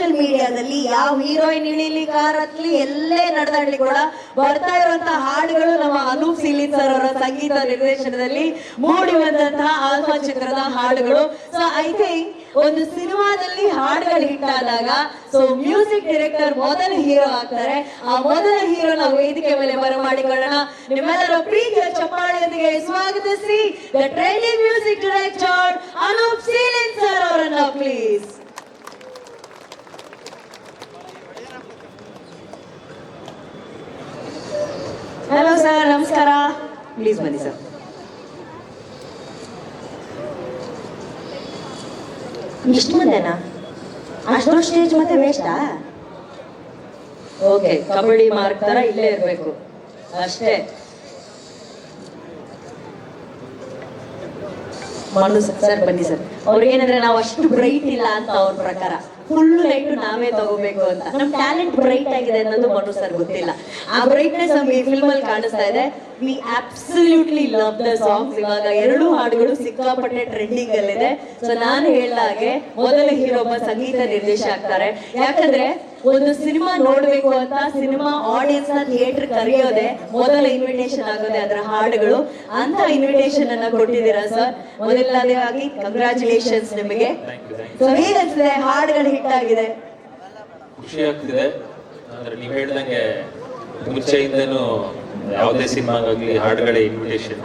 Social ಮೀಡಿಯಾದಲ್ಲಿ ಯಾವ heroine ಇಳಿಲಿ car ಹತ್ಲಿ ಎಲ್ಲೇ ನಡೆದಾಡ್ಲಿ ಕೂಡ ಬರ್ತಾ ಇರುವಂತಹ ಹಾಡುಗಳು ನಮ್ಮ ಅನೂಪ್ ಸೀಲಿನ್ ಸರ್ ಅವರ ಸಂಗೀತ ನಿರ್ದೇಶನದಲ್ಲಿ ಮೂಡಿ ಬಂದಂತಹ ಆಲ್ಫಾ ಚಿತ್ರದ ಹಾಡುಗಳು. ಸೊ ಐ ಥಿಂಕ್ ಒಂದು ಸಿನಿಮಾದಲ್ಲಿ ಹಾಡುಗಳು ಹಿಟ್ ಆದಾಗ ಸೊ ಮ್ಯೂಸಿಕ್ ಡೈರೆಕ್ಟರ್ ಮೊದಲ ಹೀರೋ ಆಗ್ತಾರೆ. ಆ ಮೊದಲ ಹೀರೋ ನಾವು ವೇದಿಕೆ ಮೇಲೆ ಬರಮಾಡಿಕೊಳ್ಳೋಣ. ನಿಮ್ಮೆಲ್ಲರ ಪ್ರೀತಿಯ ಚಪ್ಪಾಳೆಯೊಂದಿಗೆ ಸ್ವಾಗತಿಸಿ the training music director Anoop Seelin sir ಅವರನ್ನ ಪ್ಲೀಸ್ ಸರ್ ನಮಸ್ಕಾರ. ಪ್ಲೀಸ್ ಬನ್ನಿ ಸರ್. ಇಷ್ಟು ಮುಂದೆನಾ ಅಷ್ಟೊಂದು ಸ್ಟೇಜ್ ಮತ್ತೆ ವೇಸ್ಟಾ ಓಕೆ ಕಬಡ್ಡಿ ಮಾರ್ಕ್ ತರ ಇಲ್ಲೇ ಇರಬೇಕು. ಅಷ್ಟೇ. ಮಾಡು ಸರ್ ಬನ್ನಿ ಸರ್. ಅವ್ರಿಗೇನಂದ್ರೆ ನಾವು ಅಷ್ಟು ಬ್ರೈಟ್ ಇಲ್ಲ ಅಂತ ಅವ್ರ ಪ್ರಕಾರ. ಫುಲ್ ಲೈಟ್ ನಾವೇ ತಗೋಬೇಕು ಅಂತ. ನಮ್ ಟ್ಯಾಲೆಂಟ್ ಬ್ರೈಟ್ ಆಗಿದೆ ಅನ್ನೋದು ಮನು ಸರ್ ಗೊತ್ತಿಲ್ಲ. ಆ ಬ್ರೈಟ್ನೆಸ್ ನಮಗೆ ಫಿಲ್ಮ್ ಅಲ್ಲಿ ಕಾಣಿಸ್ತಾ ಇದೆ. We absolutely love the songs ಇವಾಗ ಎರಡು ಹಾಡುಗಳು ಸಿಕ್ಕಾಪಟ್ಟೆ ಟ್ರೆಂಡಿಂಗ್ ಅಲ್ಲಿದೆ ಸೊ ನಾನು ಹೇಳ್ದಾಗೆ ಮೊದಲ ಹೀರೋ ಒಬ್ಬ ಸಂಗೀತ ನಿರ್ದೇಶ ಆಗ್ತಾರೆ. ಯಾಕಂದ್ರೆ ಒಂದು ಸಿನಿಮಾ ನೋಡ್ಬೇಕು ಅಂತ ಸಿನಿಮಾ ಆಡಿಯನ್ಸ್ನ ಥಿಯೇಟರ್ ಕರೆಯೋದೆ ಮೊದಲ ಇನ್ವಿಟೇಷನ್ ಆಗೋದೆ ಅದರ ಹಾಡುಗಳು. ಅಂತ ಇನ್ವಿಟೇಷನ್ ಅನ್ನ ಕೊಟ್ಟಿದ್ದೀರಾ ಸರ್ ಮೊದಲನೇದಾಗಿ ಕಂಗ್ರಾಚುಲೇಷನ್ಸ್ ನಿಮಗೆ. ಸೊ ಹೇಗನ್ಸಿದೆ ಹಾಡುಗಳು ಹಿಟ್ ಆಗಿದೆ. ಖುಷಿ ಆಗ್ತಿದೆ. ಅಂದ್ರೆ ನೀವು ಹೇಳ್ದಂಗೆ ಮುಂಚೆಯಿಂದನೂ ಯಾವುದೇ ಸಿನಿಮಾಗಾಗ್ಲಿ ಹಾಡುಗಳೇ ಇನ್ವಿಟೇಷನ್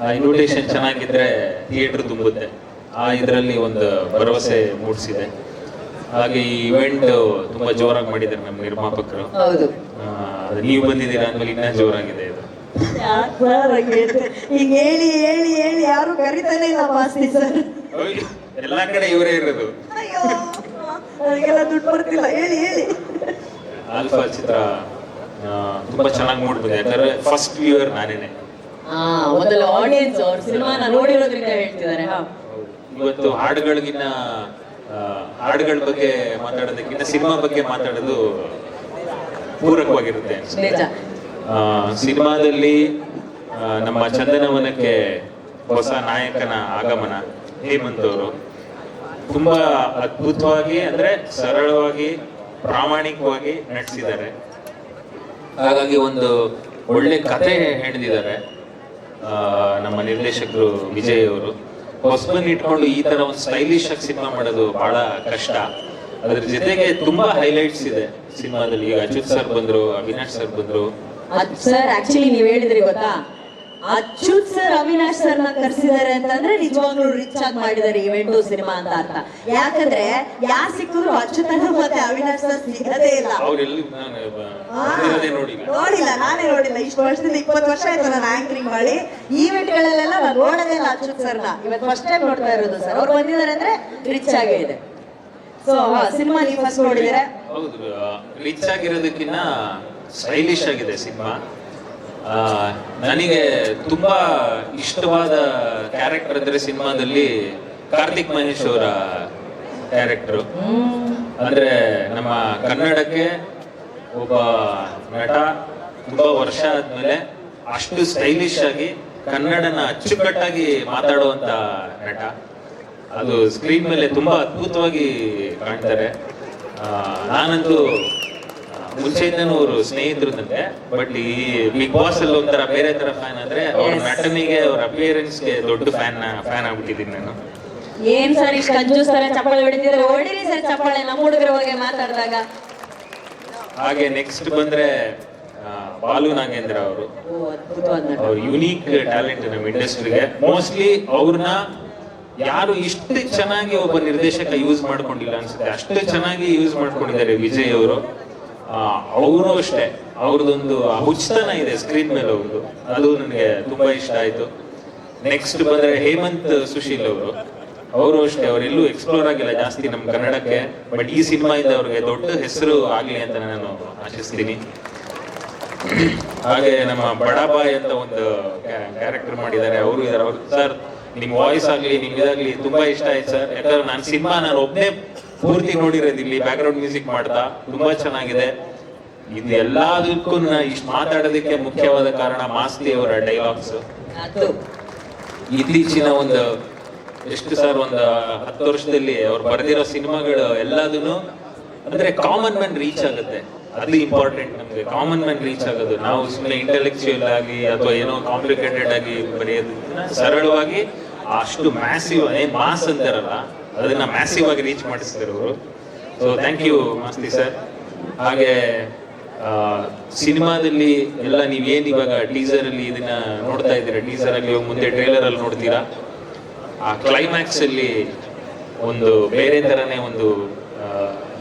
ಆ ಇನ್ವಿಟೇಷನ್ ಚೆನ್ನಾಗಿದ್ರೆ ಥಿಯೇಟರ್ ತುಂಬುತ್ತೆ ಆ ಇದರಲ್ಲಿ ಒಂದು ಭರವಸೆ ಮೂಡಿಸಿದೆ ಹಾಗೆ ಈ ಇವೆಂಟ್ ತುಂಬಾ ಜೋರಾಗಿ ಮಾಡಿದ್ದಾರೆ ನಮ್ಮ ನಿರ್ಮಾಪಕರು ನೀವು ಬಂದಿದ್ದೀರಾ ಅಂದ್ಮೇಲೆ ಇನ್ನೂ ಜೋರಾಗಿದೆ ಇದು ಈಗ ಹೇಳಿ ಹೇಳಿ ಹೇಳಿ ಯಾರು ಕರಿತಾನೆ ಇಲ್ಲ ಸರ್ ಎಲ್ಲಾ ಕಡೆ ಇವರೇ ಇರೋದು ನನಗೆಲ್ಲ ದುಡ್ಡು ಬರ್ತಿಲ್ಲ ಹೇಳಿ ಹೇಳಿ ಆಲ್ಫಾ ಚಿತ್ರ ತುಂಬಾ ಚೆನ್ನಾಗಿ ಮೂಡ್ ಬಂದಿದೆ ಯಾಕಂದ್ರೆ ಫಸ್ಟ್ ವ್ಯೂಯರ್ ನಾನೇನೆ. ಮೊದಲ ಆಡಿಯನ್ಸ್ ಅವ್ರ ಸಿನಿಮಾನ ನೋಡಿರೋದ್ರಿಂದ ಹೇಳ್ತಿದ್ದಾರೆ. ಹಾ. ಇವತ್ತು ಹಾಡುಗಳಿಗಿನ್ನ ಆ, ಹಾಡುಗಳ ಬಗ್ಗೆ ಮಾತಾಡೋದಕ್ಕಿಂತ ಸಿನಿಮಾ ಬಗ್ಗೆ ಮಾತಾಡೋದು ಪೂರಕವಾಗಿರುತ್ತೆ ಅನ್ಸುತ್ತೆ. ನಿಜ. ಆ, ಸಿನಿಮಾದಲ್ಲಿ ಆ, ನಮ್ಮ ಚಂದನವನಕ್ಕೆ ಹೊಸ ನಾಯಕನ ಆಗಮನ ಹೇಮಂತ್ ಅವರು. ತುಂಬಾ ಅದ್ಭುತವಾಗಿ ಅಂದ್ರೆ ಸರಳವಾಗಿ ಪ್ರಾಮಾಣಿಕವಾಗಿ ನಟಿಸಿದ್ದಾರೆ ಹಾಗಾಗಿ ಒಂದು ಒಳ್ಳೆ ಕತೆ ಹೇಳಿದ್ದಾರೆ ಆ, ನಮ್ಮ ನಿರ್ದೇಶಕರು ವಿಜಯ್ ಅವರು. ಹೊಸಬನ್ ಇಟ್ಕೊಂಡು ಈ ತರ ಒಂದು ಸ್ಟೈಲಿಶ್ ಆಗಿ ಸಿನಿಮಾ ಮಾಡೋದು ಬಹಳ ಕಷ್ಟ. ಅದ್ರ ಜೊತೆಗೆ ತುಂಬಾ ಹೈಲೈಟ್ಸ್ ಇದೆ ಸಿನಿಮಾದಲ್ಲಿ. ಈಗ ಅಚ್ಯುತ್ ಸರ್ ಬಂದ್ರು ಅವಿನಾಶ್ ಸರ್ ಬಂದ್ರು. ಸರ್ ಆಕ್ಚುಲಿ ನೀವ್ ಹೇಳಿದ್ರಿ ಗೊತ್ತಾ? ಅಚ್ಯುತ್ ಸರ್ ಅವಿನಾಶ್ ಸರ್ನ ಕರ್ಸಿದ್ದಾರೆ ಅಂತಂದ್ರೆ ನಿಜವಾಗ್ಲೂ ರಿಚ್ ಆಗಿ ಮಾಡಿದ್ದಾರೆ ಇವೆಂಟ್ ಸಿನಿಮಾ ಅಂತ ಅರ್ಥ. ಯಾಕಂದ್ರೆ ಯಾರು ಸಿಕ್ಕರು ಅಚ್ಯುತನ ಮತ್ತೆ ಅವಿನಾಶ್ ಸರ್ ಸಿಗದೇ ಇಲ್ಲ. ನೋಡಿಲ್ಲ. ನಾನೇ ನೋಡಿಲ್ಲ. ಇಷ್ಟು ವರ್ಷದಿಂದ ಇಪ್ಪತ್ತು ವರ್ಷ ಆಯ್ತು ನಾನು ಆಂಕರಿಂಗ್ ಮಾಡಿ. ಈವೆಂಟ್ ಗಳಲ್ಲೆಲ್ಲ ನಾನು ನೋಡೋದೇ ಇಲ್ಲ ಅಚ್ಯುತ್ ಸರ್ನ. ಇವತ್ತು ಫಸ್ಟ್ ಟೈಮ್ ನೋಡ್ತಾ ಇರೋದು ಸರ್. ಅವ್ರು ಬಂದಿದ್ದಾರೆ ಅಂದ್ರೆ ರಿಚ್ ಆಗೇ ಇದೆ. ಸೊ ಸಿನಿಮಾ ನೀವು ಫಸ್ಟ್ ನೋಡಿದ್ರೆ ಹೌದು ರಿಚ್ ಆಗಿರೋದಕ್ಕಿಂತ ಸ್ಟೈಲಿಶ್ ಆಗಿದೆ ಸಿನಿಮಾ ನನಗೆ ತುಂಬಾ ಇಷ್ಟವಾದ ಕ್ಯಾರೆಕ್ಟರ್ ಅಂದ್ರೆ ಸಿನಿಮಾದಲ್ಲಿ ಕಾರ್ತಿಕ್ ಮಹೇಶ್ ಅವರ ಕ್ಯಾರೆಕ್ಟರ್ ಅಂದ್ರೆ ನಮ್ಮ ಕನ್ನಡಕ್ಕೆ ಒಬ್ಬ ನಟ ತುಂಬಾ ವರ್ಷ ಆದ್ಮೇಲೆ ಅಷ್ಟು ಸ್ಟೈಲಿಶ್ ಆಗಿ ಕನ್ನಡನ ಅಚ್ಚುಕಟ್ಟಾಗಿ ಮಾತಾಡುವಂತ ನಟ. ಅದು ಸ್ಕ್ರೀನ್ ಮೇಲೆ ತುಂಬಾ ಅದ್ಭುತವಾಗಿ ಕಾಣ್ತಾರೆ. ನಾನಂತೂ ಮುಂಚೆಯಿಂದನೂ ಅವರು ನನಗೆ ಬಟ್ ಈ ಬಿಗ್ ಬಾಸ್ ಅಲ್ಲಿ ಒಂಥರ ಬೇರೆ ತರ ಫ್ಯಾನ್ ಅಂದ್ರೆ ಅವ್ರ. ನಟನೆಗೆ ಅವ್ರ ಅಪಿಯರೆನ್ಸ್ಗೆ ದೊಡ್ಡ ಫ್ಯಾನ್ ಫ್ಯಾನ್ ಆಗ್ಬಿಟ್ಟಿದ್ದೀನಿ ನಾನು. ಏನ್ ಸರ್ ಇಷ್ಟು ಕಂಜೂಸ್ ತರ ಚಪ್ಪಾಳೆ ಹೊಡಿತಿದ್ರೆ? ಹೊಡಿರಿ ಸರ್ ಚಪ್ಪಾಳೆ ನಮ್ಮ ಹುಡುಗರ ಬಗ್ಗೆ ಮಾತಾಡಿದಾಗ. ಹಾಗೆ ನೆಕ್ಸ್ಟ್ ಬಂದ್ರೆ ಬಾಲು ನಾಗೇಂದ್ರ ಅವರು. ಅವ್ರ ಯುನೀಕ್ ಟ್ಯಾಲೆಂಟ್ ನಮ್ಮ ಇಂಡಸ್ಟ್ರಿಗೆ ಮೋಸ್ಟ್ಲಿ ಅವ್ರನ್ನ ಯಾರು ಇಷ್ಟು ಚೆನ್ನಾಗಿ ಒಬ್ಬ ನಿರ್ದೇಶಕ ಯೂಸ್ ಮಾಡ್ಕೊಂಡಿಲ್ಲ ಅನ್ಸುತ್ತೆ. ಅಷ್ಟು ಚೆನ್ನಾಗಿ ಯೂಸ್ ಮಾಡ್ಕೊಂಡಿದ್ದಾರೆ ವಿಜಯ್ ಅವರು. ಅವರು ಅಷ್ಟೇ. ಅವ್ರದ್ದೊಂದು ಆ ಹುಚ್ಚತನ ಇದೆ ಸ್ಕ್ರೀನ್ ಮೇಲೆ ಅವ್ರದ್ದು. ಅದು ನನಗೆ ತುಂಬಾ ಇಷ್ಟ ಆಯ್ತು. ನೆಕ್ಸ್ಟ್ ಬಂದ್ರೆ ಹೇಮಂತ್ ಸುಶೀಲ್ ಅವರು. ಅವರು ಅಷ್ಟೇ ಅವರೆಲ್ಲೂ ಎಕ್ಸ್ಪ್ಲೋರ್ ಆಗಿಲ್ಲ ಜಾಸ್ತಿ ನಮ್ಮ ಕನ್ನಡಕ್ಕೆ ಬಟ್ ಈ ಸಿನಿಮಾ ಇಂದ ಅವ್ರಿಗೆ ದೊಡ್ಡ ಹೆಸರು ಆಗ್ಲಿ ಅಂತ ನಾನು ಆಶಿಸ್ತೀನಿ. ಹಾಗೆ ನಮ್ಮ ಬಡಾಬಾಯ್ ಅಂತ ಒಂದು ಕ್ಯಾರೆಕ್ಟರ್ ಮಾಡಿದ್ದಾರೆ. ಅವರು ಇದಾರೆ. ಅವ್ರು, ಸರ್ ನಿಮ್ ವಾಯ್ಸ್ ಆಗ್ಲಿ ನಿಮ್ ಇದಾಗ್ಲಿ ತುಂಬಾ ಇಷ್ಟ ಆಯ್ತು, ಸರ್. ಯಾಕಂದ್ರೆ ನಾನು ಸಿನಿಮಾ ನಾನು ಒಬ್ನೇ ಪೂರ್ತಿ ನೋಡಿರೋದು ಇಲ್ಲಿ ಬ್ಯಾಕ್ ಗ್ರೌಂಡ್ ಮ್ಯೂಸಿಕ್ ಮಾಡ್ತಾ ತುಂಬಾ ಚೆನ್ನಾಗಿದೆ. ಇದು ಎಲ್ಲದಕ್ಕೂ ಇಷ್ಟು ಮಾತಾಡೋದಕ್ಕೆ ಮುಖ್ಯವಾದ ಕಾರಣ ಮಾಸ್ತಿ ಅವರ ಡೈಲಾಗ್ಸ್ ಇತ್ತೀಚಿನ ಒಂದು ಎಷ್ಟು ಸರ್ ಒಂದು ಹತ್ತು ವರ್ಷದಲ್ಲಿ ಅವ್ರು ಬರೆದಿರೋ ಸಿನಿಮಾಗಳು ಎಲ್ಲದೂ ಅಂದ್ರೆ ಕಾಮನ್ ಮ್ಯಾನ್ ರೀಚ್ ಆಗುತ್ತೆ. ಅದು ಇಂಪಾರ್ಟೆಂಟ್ ನಮಗೆ. ಕಾಮನ್ ಮ್ಯಾನ್ ರೀಚ್ ಆಗೋದು. ನಾವು ಸುಮ್ಮನೆ ಇಂಟೆಲೆಕ್ಚುಯಲ್ ಆಗಿ ಅಥವಾ ಏನೋ ಕಾಂಪ್ಲಿಕೇಟೆಡ್ ಆಗಿ ಬರೆಯೋದು. ಸರಳವಾಗಿ ಅಷ್ಟು ಮ್ಯಾಸಿವ್ ಏನ್ ಮಾಸ್ ಅಂತಾರಲ್ಲ ಅದನ್ನ ಮ್ಯಾಸಿವ್ ಆಗಿ ರೀಚ್ ಮಾಡಿಸಿದ್ರು ಅವರು. So thank you Masti sir ಹಾಗೆ ಸಿನಿಮಾದಲ್ಲಿ ಎಲ್ಲ ನೀವೇನ್ ಇವಾಗ ಟೀಸರ್ ಅಲ್ಲಿ ಇದನ್ನ ನೋಡ್ತಾ ಇದ್ದೀರಾ? ಟೀಸರ್ ಅಲ್ಲಿ ಮುಂದೆ ಟ್ರೇಲರ್ ಅಲ್ಲಿ ನೋಡ್ತೀರಾ? ಆ ಕ್ಲೈಮ್ಯಾಕ್ಸ್ ಅಲ್ಲಿ ಒಂದು ಬೇರೆ ತರನೇ ಒಂದು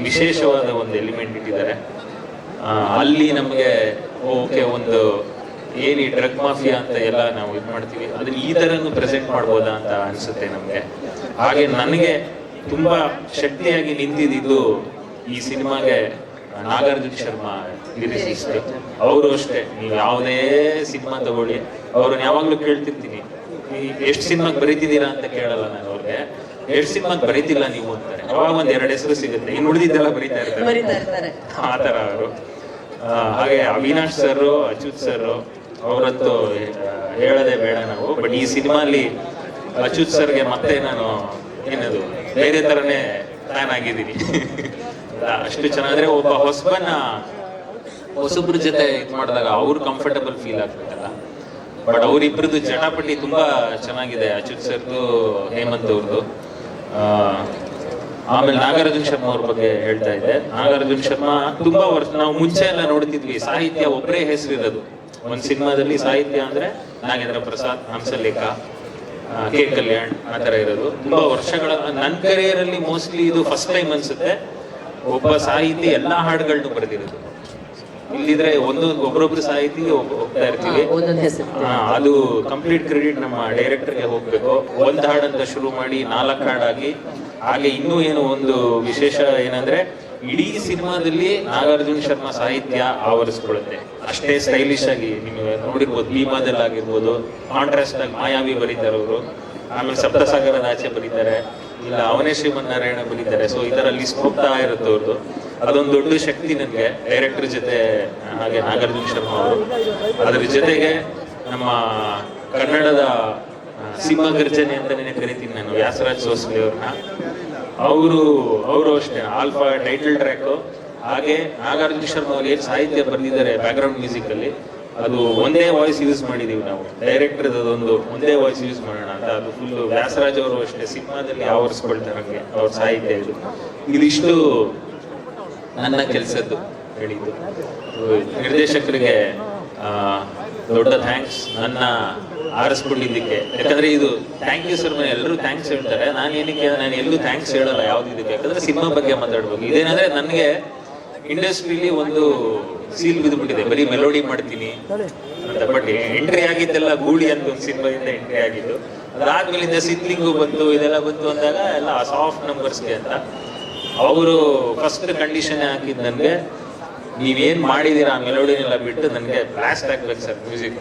ವಿಶೇಷವಾದ ಒಂದು ಎಲಿಮೆಂಟ್ ಇಟ್ಟಿದ್ದಾರೆ. ಅಲ್ಲಿ ನಮಗೆ ಓಕೆ ಒಂದು ಏನು ಈ ಡ್ರಗ್ ಮಾಫಿಯಾ ಅಂತ ಎಲ್ಲ ನಾವು ಇದು ಮಾಡ್ತೀವಿ. ಅದನ್ನ ಈ ಥರನೂ ಪ್ರೆಸೆಂಟ್ ಮಾಡ್ಬೋದಾ ಅಂತ ಅನ್ಸುತ್ತೆ ನಮ್ಗೆ. ಹಾಗೆ ನನಗೆ ತುಂಬಾ ಶಕ್ತಿಯಾಗಿ ನಿಂತಿದ್ದು ಈ ಸಿನಿಮಾಗೆ ನಾಗಾರ್ಜುನ ಶರ್ಮಾ ನಿರ್ದೇಶಿಸಿದ್ರು ಅವರು ಅಷ್ಟೇ. ನೀವು ಯಾವುದೇ ಸಿನಿಮಾ ತಗೊಳ್ಳಿ. ಅವ್ರನ್ನ ಯಾವಾಗ್ಲೂ ಕೇಳ್ತಿರ್ತೀನಿ. ಎಷ್ಟು ಸಿನಿಮಾಗೆ ಬರೀತಿದ್ದೀರಾ ಅಂತ ಕೇಳಲ್ಲ ನಾನು ಅವ್ರಿಗೆ. ಎಷ್ಟು ಸಿನಿಮಾಗೆ ಬರೀತಿಲ್ಲ ನೀವು ಅಂತಾರೆ. ಅವಾಗ ಒಂದ್ ಎರಡು ಹೆಸರು ಸಿಗುತ್ತೆ. ಇನ್ನು ಉಳಿದಿದ್ದೆಲ್ಲ ಬರೀತಾ ಇರ್ತಾರೆ. ಆ ತರ ಅವರು. ಹಾಗೆ ಅವಿನಾಶ್ ಸರ್ ಅಚ್ಯುತ್ ಸರ್ ಅವರಂತೂ ಹೇಳದೆ ಬೇಡ ನಾವು. ಬಟ್ ಈ ಸಿನಿಮಾಲಿ ಅಚ್ಯುತ್ ಸರ್ಗೆ ಮತ್ತೆ ನಾನು ಏನದು ಬೇರೆ ತರನೇ ಫ್ಯಾನ್ ಆಗಿದ್ದೀನಿ. ಅಷ್ಟು ಚೆನ್ನಾದ್ರೆ ಒಬ್ಬ ಹೊಸಬನ್ನ ಹೊಸಬ್ರ ಜೊತೆ ಇದು ಮಾಡಿದಾಗ ಅವ್ರು ಕಂಫರ್ಟಬಲ್ ಫೀಲ್ ಆಗ್ಬೇಕಲ್ಲ. ಬಟ್ ಅವ್ರಿಬ್ರದ್ದು ಜಟಾಪಟಿ ತುಂಬಾ ಚೆನ್ನಾಗಿದೆ ಅಚ್ಯುತ್ ಸರ್ದು, ಹೇಮಂತ್ ಅವ್ರದ್ದು ಆಮೇಲೆ ನಾಗಾರ್ಜುನ್ ಶರ್ಮಾ ಅವ್ರ ಬಗ್ಗೆ ಹೇಳ್ತಾ ಇದ್ದೆ. ನಾಗಾರ್ಜುನ್ ಶರ್ಮಾ ತುಂಬಾ ವರ್ಷ, ನಾವು ಮುಂಚೆ ಎಲ್ಲ ನೋಡ್ತಿದ್ವಿ, ಸಾಹಿತ್ಯ ಒಬ್ಬರೇ ಹೆಸರಿರೋದು. ಒಂದು ಸಿನಿಮಾದಲ್ಲಿ ಸಾಹಿತ್ಯ ಅಂದ್ರೆ ನಾಗೇಂದ್ರ ಪ್ರಸಾದ್, ಹಂಸಲೇಖ. ಕೆ ಕಲ್ಯಾಣ್ ಆ ಥರ ಇರೋದು ತುಂಬಾ ವರ್ಷಗಳ ನನ್ನ ಕರಿಯರಲ್ಲಿ ಮೋಸ್ಟ್ಲಿ ಇದು ಫಸ್ಟ್ ಟೈಮ್ ಅನ್ಸುತ್ತೆ. ಒಬ್ಬ ಸಾಹಿತಿ ಎಲ್ಲಾ ಹಾಡುಗಳನ್ನು ಬರೆದಿರೋದು. ಇಲ್ಲಿದ್ರೆ ಒಂದು ಒಬ್ರೊಬ್ರು ಸಾಹಿತಿ ಒಬ್ಬ- ಹೋಗ್ತಾ ಇರ್ತೀವಿ. ಅದು ಕಂಪ್ಲೀಟ್ ಕ್ರೆಡಿಟ್ ನಮ್ಮ ಡೈರೆಕ್ಟರ್ಗೆ ಹೋಗ್ಬೇಕು. ಒಂದು ಹಾಡಂತ ಶುರು ಮಾಡಿ ನಾಲ್ಕು ಹಾಡಾಗಿ ಹಾಗೆ ಇನ್ನೂ ಏನು ಒಂದು ವಿಶೇಷ ಏನಂದ್ರೆ ಇಡೀ ಸಿನಿಮಾದಲ್ಲಿ ನಾಗಾರ್ಜುನ ಶರ್ಮಾ ಸಾಹಿತ್ಯ ಆವರಿಸ್ಕೊಳ್ಳುತ್ತೆ. ಅಷ್ಟೇ ಸ್ಟೈಲಿಶ್ ಆಗಿ ನೀವು ನೋಡಿರ್ಬೋದು ಭೀಮಾದಲ್ಲಿ ಆಗಿರ್ಬೋದು ಕಾಂಟ್ರಾಸ್ಟ್ ಆಗಿ ಮಾಯಾವಿ ಬರೀತಾರೆ ಅವರು. ಆಮೇಲೆ ಸಪ್ತಸಾಗರದ ಆಚೆ ಬರೀತಾರೆ, ಇಲ್ಲ ಅವನೇ ಶ್ರೀಮನ್ನಾರಾಯಣ ಬರೀತಾರೆ. ಸೊ ಈ ತರ ಲಿಸ್ಟ್ ಹೋಗ್ತಾ ಇರುತ್ತೆ ಅವ್ರದ್ದು ಅದೊಂದು ದೊಡ್ಡ ಶಕ್ತಿ ನನಗೆ ಡೈರೆಕ್ಟರ್ ಜೊತೆ, ಹಾಗೆ ನಾಗಾರ್ಜುನ ಶರ್ಮಾ ಅವರು. ಅದ್ರ ಜೊತೆಗೆ ನಮ್ಮ ಕನ್ನಡದ ಸಿಂಹ ಗರ್ಜನೆ ಅಂತಾನೆ ಕರಿತೀನಿ ನಾನು. ವ್ಯಾಸರಾಜ್ ಸೋಸ್ಲಿ ಅವ್ರನ್ನ. ಅವರು ಅವರು ಅಷ್ಟೇ ಆಲ್ಫಾ ಟೈಟಲ್ ಟ್ರ್ಯಾಕ್ ಹಾಗೆ ನಾಗಾರ್ಜುನ ಶರ್ಮ ಅವ್ರು ಏನ್ ಸಾಹಿತ್ಯ ಬರೆದಿದ್ದಾರೆ ಬ್ಯಾಕ್ಗ್ರೌಂಡ್ ಮ್ಯೂಸಿಕ್ ಅಲ್ಲಿ, ಅದು ಒಂದೇ ವಾಯ್ಸ್ ಯೂಸ್ ಮಾಡಿದೀವಿ ನಾವು. ಡೈರೆಕ್ಟರ್ ಅದೊಂದು ಒಂದೇ ವಾಯ್ಸ್ ಯೂಸ್ ಮಾಡೋಣ ಅಂತ, ಅದು ಫುಲ್ ವ್ಯಾಸರಾಜ್ ಅವರು ಅಷ್ಟೇ ಸಿನಿಮಾದಲ್ಲಿ ಆವರಿಸ್ಕೊಳ್ತಾರೆ ಹಂಗೆ ಅವ್ರ ಸಾಹಿತ್ಯ ಇದು. ಇದಿಷ್ಟು ನನ್ನ ಕೆಲಸದ್ದು, ಹೇಳಿದ್ದು. ನಿರ್ದೇಶಕರಿಗೆ ದೊಡ್ಡ ಥ್ಯಾಂಕ್ಸ್ ನನ್ನ ಆರಿಸ್ಕೊಂಡಿದ್ದಕ್ಕೆ. ಯಾಕಂದ್ರೆ ಇದು ಥ್ಯಾಂಕ್ ಯು ಸರ್ ಎಲ್ಲರೂ ಥ್ಯಾಂಕ್ಸ್ ಹೇಳ್ತಾರೆ. ನಾನು ಏನಕ್ಕೆ ನಾನು ಎಲ್ಲೂ ಥ್ಯಾಂಕ್ಸ್ ಹೇಳಲ್ಲ ಯಾವ್ದು ಇದಕ್ಕೆ. ಯಾಕಂದ್ರೆ ಸಿನಿಮಾ ಬಗ್ಗೆ ಮಾತಾಡ್ಬೇಕು. ಇದೇನಂದ್ರೆ ನನಗೆ ಇಂಡಸ್ಟ್ರಿಲಿ ಒಂದು ಸೀಲ್ ಬಿದ್ದುಬಿಟ್ಟಿದೆ. ಬರೀ ಮೆಲೋಡಿ ಮಾಡ್ತೀನಿ ಅಂತ. ಬಟ್ ಎಂಟ್ರಿ ಆಗಿದ್ದೆಲ್ಲ ಗೂಳಿ ಅಂತ ಒಂದು ಸಿನಿಮಾದಿಂದ ಎಂಟ್ರಿ ಆಗಿದ್ದು. ಅದಾದ್ಮೇಲಿಂದ ಸಿದ್ಲಿಂಗು ಬಂತು, ಇದೆಲ್ಲ ಬಂತು ಅಂದಾಗ ಎಲ್ಲ ಸಾಫ್ಟ್ ನಂಬರ್ಸ್ಗೆ ಅಂತ. ಅವರು ಫಸ್ಟ್ ಕಂಡೀಷನ್ ಹಾಕಿದ್ದು ನನಗೆ. ನೀವೇನ್ ಮಾಡಿದೀರಾ ಆ ಮೆಲೋಡಿನೆಲ್ಲ ಬಿಟ್ಟು ನನಗೆ ಬ್ಲಾಸ್ಟ್ ಆಗ್ಬೇಕು ಸರ್ ಮ್ಯೂಸಿಕ್.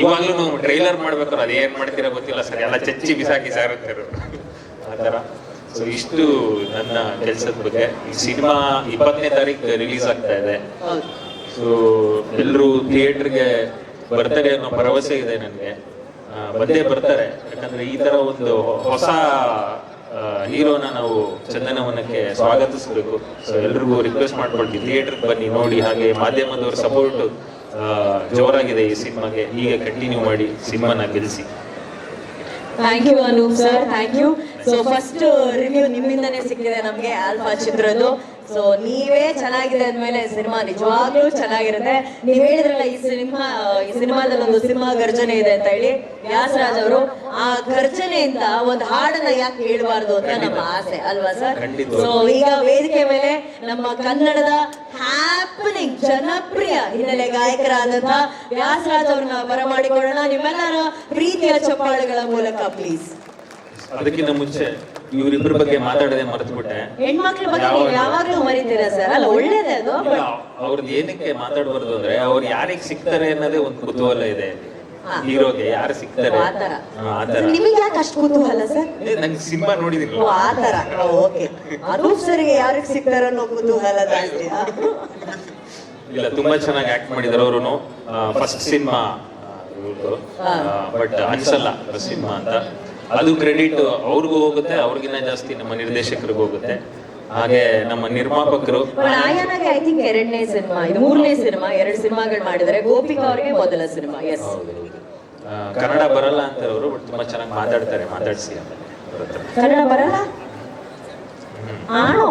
ಇವಾಗ್ಲೂ ಟ್ರೈಲರ್ ಮಾಡ್ಬೇಕಾದ್ರೆ ಅದೇನ್ ಮಾಡ್ತೀರಾ ಗೊತ್ತಿಲ್ಲ ಸರ್ ಎಲ್ಲ ಚಚ್ಚಿ ಬಿಸಾಕಿ ಸಾರುತ್ತೆ ಆ ಥರ. ಸೊ ಇಷ್ಟು ನನ್ನ ಕೆಲಸದ ಬಗ್ಗೆ. ಈ ಸಿನಿಮಾ ಇಪ್ಪತ್ತನೇ ತಾರೀಕು ರಿಲೀಸ್ ಆಗ್ತಾ ಇದೆ. ಸೊ ಎಲ್ಲರೂ ಥಿಯೇಟರ್ಗೆ ಬರ್ತಾರೆ ಅನ್ನೋ ಭರವಸೆ ಇದೆ ನನಗೆ. ಬಂದೇ ಬರ್ತಾರೆ. ಯಾಕಂದ್ರೆ ಈ ತರ ಒಂದು ಹೊಸ ಹೀರೋನ ನಾವು ಚಂದನವನಕ್ಕೆ ಸ್ವಾಗತಿಸಬೇಕು. ಸೊ ಎಲ್ರಿಗೂ ರಿಕ್ವೆಸ್ಟ್ ಮಾಡ್ಕೊಳ್ತೀವಿ ಥಿಯೇಟರ್ಗೆ ಬನ್ನಿ ನೋಡಿ, ಹಾಗೆ ಮಾಧ್ಯಮದವ್ರ ಸಪೋರ್ಟ್ ಜೋರಾಗಿದೆ ಈ ಸಿನಿಮಾಗೆ. ಹೀಗೆ ಕಂಟಿನ್ಯೂ ಮಾಡಿ ಸಿನಿಮಾನ ಗೆಲ್ಲಿಸಿ. Thank you Anoop sir thank you so first review ನಿಮ್ಮಿಂದನೇ ಸಿಕ್ಕಿದೆ ನಮಗೆ ಆಲ್ಫಾ ಚಿತ್ರದ್ದು. ಸೊ ನೀವೇ ಚೆನ್ನಾಗಿದೆ ಅಂದ್ಮೇಲೆ ಸಿನಿಮಾ ನಿಜವಾಗ್ಲೂ ಚೆನ್ನಾಗಿರುತ್ತೆ. ನೀವ್ ಹೇಳಿದ್ರಲ್ಲ ಈ ಸಿನಿಮಾ ಈ ಸಿನಿಮಾದಲ್ಲಿ ಒಂದು ಸಿನಿಮಾ ಗರ್ಜನೆ ಇದೆ ಅಂತ ಹೇಳಿ ವ್ಯಾಸರಾಜ್ ಅವರು ಆ ಗರ್ಜನೆಯಿಂದ ಒಂದು ಹಾಡನ್ನ ಯಾಕೆ ಹೇಳ್ಬಾರ್ದು ಅಂತ ನಮ್ಮ ಆಸೆ ಅಲ್ವಾ ಸರ್. ಸೊ ಈಗ ವೇದಿಕೆ ಮೇಲೆ ನಮ್ಮ ಕನ್ನಡದ ಹ್ಯಾಪನಿಂಗ್ ಜನಪ್ರಿಯ ಹಿನ್ನೆಲೆ ಗಾಯಕರಾದಂತಹ ವ್ಯಾಸರಾಜ್ ಅವ್ರನ್ನ ಬರಮಾಡಿಕೊಳ್ಳೋಣ. ನಿಮ್ಮೆಲ್ಲರ ಪ್ರೀತಿಯ ಚಪ್ಪಾಳೆಗಳ ಮೂಲಕ ಪ್ಲೀಸ್ ಅದಕ್ಕಿಂತ ಮುಂಚೆ ಇವರಿಬ್ಬರ ಬಗ್ಗೆ ಮಾತಾಡದೆ ಮರೆತುಬಿಟ್ಟೆ. ಹೆಣ್ಮಕ್ಳ ಬಗ್ಗೆ ಯಾವಾಗ್ಲೂ ಮರಿತೀರಾ ಸರ್? ಅಲ್ಲ ಒಳ್ಳೇದೇ ಅದು. ಅವ್ರದ್ದು ಏನಕ್ಕೆ ಮಾತಾಡಬಾರ್ದು ಅಂದ್ರೆ ಅವ್ರು ಯಾರಿಗೆ ಸಿಗ್ತಾರೆ ಅನ್ನೋದೇ ಒಂದು ಕುತೂಹಲ ಇದೆ. ಹಾ. ಹೀರೋಗೆ ಯಾರು ಸಿಗ್ತಾರೆ? ಆತರ ಆ ತರ ನಿಮಗೆ ಯಾಕೆ ಅಷ್ಟು ಕುತೂಹಲ ಸರ್? ನಂಗೆ ಸಿನಿಮಾ ನೋಡಿದಿಲ್ಲ ಓ ಆತರ ಓಕೆ. ಅನೂಪ್ ಸರ್ಗೆ ಯಾರಿಗೆ ಸಿಗ್ತಾರೆ ಅನ್ನೋ ಕುತೂಹಲ ಜಾಸ್ತಿ ಇಲ್ಲ ತುಂಬಾ ಚೆನ್ನಾಗಿ ಆಕ್ಟ್ ಮಾಡಿದಾರೆ ಅವರು ಫಸ್ಟ್ ಸಿನಿಮಾ ಬಟ್ ಅನ್ಸಲ್ಲ ಸಿನಿಮಾ ಅಂತ. ಅದು ಕ್ರೆಡಿಟ್ ಅವ್ರಿಗೂ ಹೋಗುತ್ತೆ ಅವ್ರಿಗಿನ್ನ ಜಾಸ್ತಿ ನಮ್ಮ ನಿರ್ದೇಶಕರಿಗೂ ಹೋಗುತ್ತೆ. ಹಾಗೆ ನಮ್ಮ ನಿರ್ಮಾಪಕರು. ಆಯಾನಾಗೆ ಐ ಥಿಂಕ್ ಎರಡನೇ ಸಿನಿಮಾ ಇದು ಮೂರನೇ ಸಿನಿಮಾ ಎರಡು ಸಿನಿಮಾಗಳು ಮಾಡಿದರೆ. ಗೋಪಿಕಾ ಅವರಿಗೆ ಮೊದಲ ಸಿನಿಮಾ ಎಸ್ ಕನ್ನಡ ಬರಲ್ಲ ಅಂತಾರೆ ಬಟ್ ತುಂಬಾ ಚೆನ್ನಾಗಿ ಮಾತಾಡ್ತಾರೆ ಮಾತಾಡ್ಸಿ ಅವ್ರ. ಕನ್ನಡ ಬರಲ್ಲ? ಆಣೋ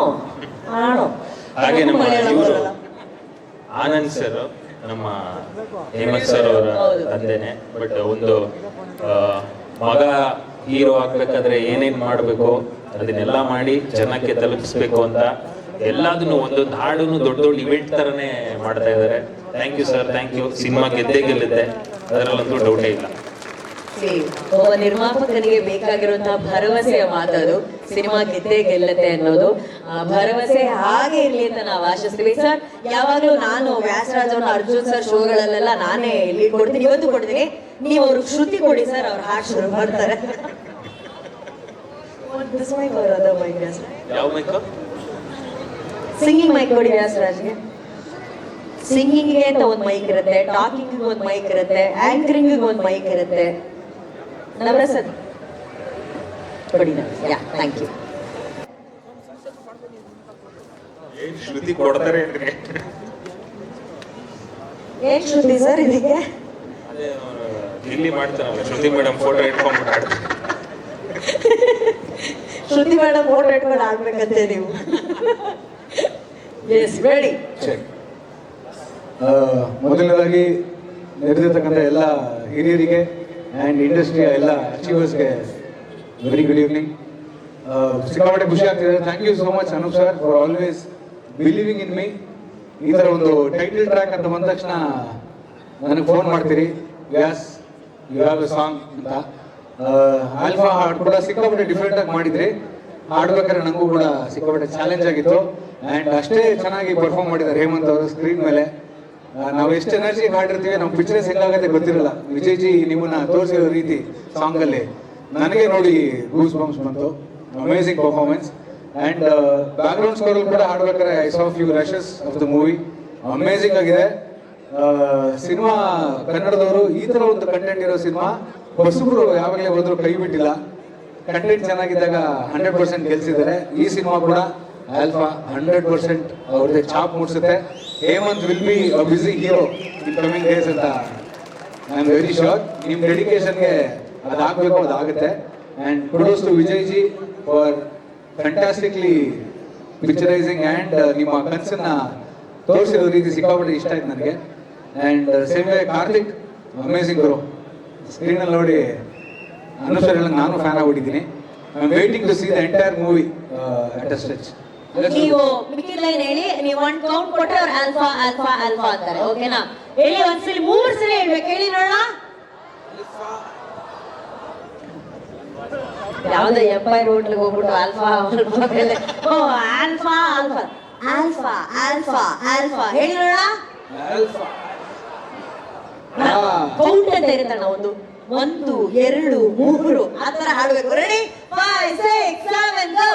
ಆಣೋ. ಹಾಗೆ ನಮ್ಮ ಇವರು ಆನಂದ್ ಸರ್ ನಮ್ಮ ಹೇಮಂತ್ ಸರ್ ಅವರ. ತಂದೆನೆ ಬಟ್ ಒಂದು ಮಗ ಹೀರೋ ಆಗ್ಬೇಕಾದ್ರೆ ಏನೇನ್ ಮಾಡ್ಬೇಕು ಅದನ್ನೆಲ್ಲ ಮಾಡಿ ಜನಕ್ಕೆ ತಲುಪಿಸ್ಬೇಕು ಅಂತ ಎಲ್ಲದನ್ನು ಒಂದೊಂದು ಹಾಡನ್ನು ದೊಡ್ಡ ದೊಡ್ಡ ಇವೆಂಟ್ ತರನೇ ಮಾಡ್ತಾ ಇದ್ದಾರೆ thank you sir thank you cinema ಗೆದ್ದೇ ಗೆಲ್ಲುತ್ತೆ. ಅದರಲ್ಲಂತೂ ಡೌಟೇ ಇಲ್ಲ. ಒಬ್ಬ ನಿರ್ಮಾಪಕನಿಗೆ ಬೇಕಾಗಿರುವಂತಹ ಭರವಸೆಯ ಮಾತದು. ಸಿನಿಮಾ ಗೆದ್ದೇ ಗೆಲ್ಲತ್ತೆ ಅನ್ನೋದು. ಆ, ಭರವಸೆ ಹಾಗೆ ಇರ್ಲಿ ಅಂತ ನಾವು ಆಶಿಸ್ತೀವಿ. ಸರ್ ಯಾವಾಗಲೂ ನಾನು ವ್ಯಾಸರಾಜ್ ಅವ್ರನ್ನ ಅರ್ಜುನ್ ಸರ್ ಶೋಗಳಲ್ಲೆಲ್ಲ ನಾನೇ ಇಲ್ಲಿ ಕೊಡ್ತೀನಿ. ಇವತ್ತು ಕೊಡ್ತೀನಿ. ನೀವು ಅವ್ರಿಗೆ ಶ್ರುತಿ ಕೊಡಿ ಸರ್ ಅವ್ರು ಹಾಡು ಶುರು ಮಾಡ್ತಾರೆ ಸಿಂಗಿಂಗ್ ಮೈಕ್ ಕೊಡಿ ವ್ಯಾಸರಾಜ್ಗೆ ಸಿಂಗಿಂಗ್ಗೆ ಅಂತ ಒಂದು ಮೈಕ್ ಇರುತ್ತೆ ಟಾಕಿಂಗ್ ಒಂದು ಮೈಕ್ ಇರುತ್ತೆ ಆಂಕರಿಂಗ್ ಒಂದು ಮೈಕ್ ಇರುತ್ತೆ. ನವರಸದ್ ಕೊಡಿ ಯಾ ಥ್ಯಾಂಕ್ ಯು ಏನ್ ಶ್ರುತಿ ಕೊಡ್ತಾರೆ ಏನ್ ಶ್ರುತಿ ಸರ್ ಇದಕ್ಕೆ? ಇಲ್ಲಿ ಮಾಡ್ತಾರೆ ಶ್ರುತಿ ಮೇಡಮ್ ಫೋಟೋ ಇಟ್ಕೊಂಡ್ಬಿಟ್ಟು ಆಡ್ತಾರೆ ಶ್ರುತಿ ಮೇಡಮ್ ಫೋಟೋ ಇಟ್ಕೊಂಡು ಆಡ್ಬೇಕಂತೆ ನೀವು. ಎಸ್ ರೆಡಿ ಆ, ಮೊದಲನೇದಾಗಿ ನೆರೆದಿರ್ತಕ್ಕಂಥ ಎಲ್ಲ ಹಿರಿಯರಿಗೆ ಆ್ಯಂಡ್ ಇಂಡಸ್ಟ್ರಿಯ ಎಲ್ಲ ಅಚೀವರ್ಸ್ಗೆ ವೆರಿ ಗುಡ್ ಈವ್ನಿಂಗ್ ಸಿಕ್ಕಾಪಟ್ಟೆ ಖುಷಿ ಆಗ್ತಿದೆ. Thank you so much Anoop sir for always believing in me ಈ ಥರ ಒಂದು ಟೈಟಲ್ ಟ್ರ್ಯಾಕ್ ಅಂತ ಬಂದ ತಕ್ಷಣ ನನಗೆ ಫೋನ್ ಮಾಡ್ತೀರಿ. Was you have a song ಅಂತ. ಆಲ್ಫಾ ಹಾಡ್ ಕೂಡ ಸಿಕ್ಕಾಪಟ್ಟೆ ಡಿಫ್ರೆಂಟ್ ಆಗಿ ಮಾಡಿದ್ರಿ, ಹಾಡ್ಬೇಕಾದ್ರೆ ನನಗೂ ಕೂಡ ಸಿಕ್ಕಾಪಟ್ಟೆ ಚಾಲೆಂಜ್ ಆಗಿತ್ತು. ಆ್ಯಂಡ್ ಅಷ್ಟೇ ಚೆನ್ನಾಗಿ ಪರ್ಫಾರ್ಮ್ ಮಾಡಿದ್ದಾರೆ ಹೇಮಂತ್ ಅವರು ಸ್ಕ್ರೀನ್ ಮೇಲೆ. ನಾವು ಎಷ್ಟು ಎನರ್ಜಿ ಹಾಡಿರ್ತೀವಿ ನಮ್ಮ ಪಿಕ್ಚರ್ಸ್ ಹೆಂಗಾಗತ್ತೆ ಗೊತ್ತಿರಲ್ಲ. ವಿಜಯ್ ಜಿ ನಿಮ್ಮನ್ನ ತೋರಿಸಿರೋ ರೀತಿ ಸಾಂಗ್ ಅಲ್ಲಿ ನನಗೆ ನೋಡಿ ಗೂಸ್ ಬಂಪ್ಸ್ ಬಂತು amazing performance and background score ಕೂಡ ಹಾಡ್ಬೇಕಾದ್ರೆ I saw few rushes of the movie amazing ಆಗಿದೆ. ಸಿನಿಮಾ ಕನ್ನಡದವರು ಈ ತರ ಒಂದು ಕಂಟೆಂಟ್ ಇರೋ ಸಿನಿಮಾ ಹೊಸಬ್ರು ಯಾವಾಗಲೇ ಹೋದ್ರು ಕೈ ಬಿಟ್ಟಿಲ್ಲ. ಕಂಟೆಂಟ್ ಚೆನ್ನಾಗಿದ್ದಾಗ ಹಂಡ್ರೆಡ್ ಪರ್ಸೆಂಟ್ ಗೆಲ್ಸಿದ್ದಾರೆ. ಈ ಸಿನಿಮಾ ಕೂಡ ಆಲ್ಫಾ ಹಂಡ್ರೆಡ್ ಪರ್ಸೆಂಟ್ ಅವ್ರದ್ದು ಚಾಪ್ ಮೂಡಿಸುತ್ತೆ Hemanth will be a busy hero in coming days ಅಂತ ಐ ಆಮ್ ವೆರಿ ಶೋರ್ ನಿಮ್ಮ ಡೆಡಿಕೇಶನ್ಗೆ ಅದಾಗಬೇಕು, ಅದಾಗುತ್ತೆ. And kudos to Vijay ji for fantastically picturising and ನಿಮ್ಮ ಕನಸನ್ನ ತೋರಿಸಿರೋ ರೀತಿ ಸಿಕ್ಕಾಪಟ್ಟೆ ಇಷ್ಟ ಆಯ್ತು ನನಗೆ. And same way Karthik amazing ಗುರು ಸ್ಕ್ರೀನಲ್ಲಿ ನೋಡಿ ಅನುಸರ ನಾನು fan ಆಗ್ಬಿಟ್ಟಿದ್ದೀನಿ. I am waiting to see the entire movie at a stretch ನೀವು ಮಿಕ್ಕಿದ ಲೈನ್ ಹೇಳಿ ನೀವು ಒಂದು ಕೌಂಟ್ ಕೊಟ್ಟರೆ ಅವ್ರು ಆಲ್ಫಾ ಆಲ್ಫಾ ಆಲ್ಫಾ ಅಂತಾರೆ ಓಕೆನಾ ಹೇಳಿ ಒಂದ್ಸಲಿ ಮೂರ್ ಸಲ ಹೇಳ್ಬೇಕು ಹೇಳಿ ನೋಡೋಣ. ಯಾವ್ದೋ ಎಂಪೈರ್ ಹೋಟ್ಲಿಗೆ ಹೋಗ್ಬಿಟ್ಟು alpha oh alpha alpha alpha alpha alpha ಹೇಳಿ ನೋಡೋಣ. ಕೌಂಟ್ ಅಂತ ಇರುತ್ತಣ್ಣ ಒಂದು. ಒಂದು ಎರಡು ಮೂರು. ಆ ತರ ಹಾಡ್ಬೇಕು. Ready five six seven go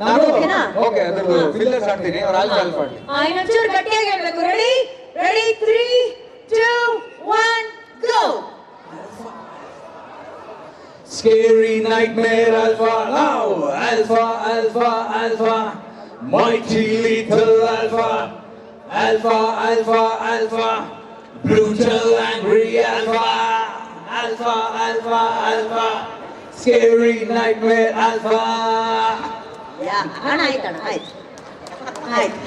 ನಾನು? ಓಕೆ ಫಿಲ್ಲರ್ ಅವ್ರು ಆಲ್ಫಾ ಆಡ್ಲಿ ಆ, ಇನ್ನೊಂಚೂರು ಗಟ್ಟಿಯಾಗಿ ಹೇಳ್ಬೇಕು ready ready three two one go Scary nightmare alpha, now alpha, alpha, alpha, mighty little alpha, alpha, alpha, alpha, brutal angry alpha, alpha, alpha, alpha, scary nightmare alpha. ಯಾ ಅಣ್ಣ ಆಯ್ತಣ್ಣ ಆಯ್ತು ಆಯ್ತು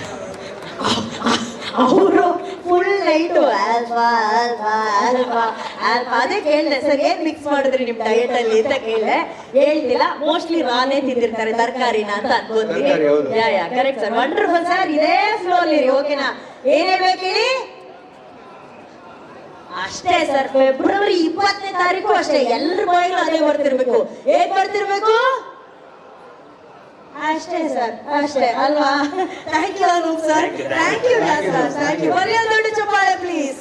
ಅವರು full night alpha alpha alpha alpha ಅದೇ ಕೇಳಿದೆ sir ಏನ್ mix ಮಾಡಿದ್ರಿ ನಿಮ್ ಡಯಟ್ ಅಲ್ಲಿ ಅಂತ ಕೇಳಿದೆ. ಹೇಳ್ತಿಲ್ಲ ಮೋಸ್ಟ್ಲಿ ರಾನೇ ತಿಂದಿರ್ತಾರೆ ತರಕಾರಿನ ಅಂತ ಅನ್ಕೊಂತೀನಿ. Yeah yeah correct sir wonderful sir ಇದೇ ಫ್ಲೋ ಅಲ್ಲಿ ಓಕೆನಾ ಏನೇ ಹೇಳ್ಬೇಕು ಹೇಳಿ? ಅಷ್ಟೇ ಸರ್ ಫೆಬ್ರವರಿ ಇಪ್ಪತ್ತನೇ ತಾರೀಕು ಅಷ್ಟೇ. ಎಲ್ಲರ ಬಾಯಿಗೂ ಅದೇ ಬರ್ತಿರ್ಬೇಕು. ಹೇಗ್ ಬರ್ತಿರ್ಬೇಕು? ಅಷ್ಟೇ ಸರ್ ಅಷ್ಟೇ ಅಲ್ವಾ? Thank you Anoop sir. Thank you sir thank you ಬರೆಯೋ ದೊಡ್ಡ ಚಪ್ಪಾಳೆ ಪ್ಲೀಸ್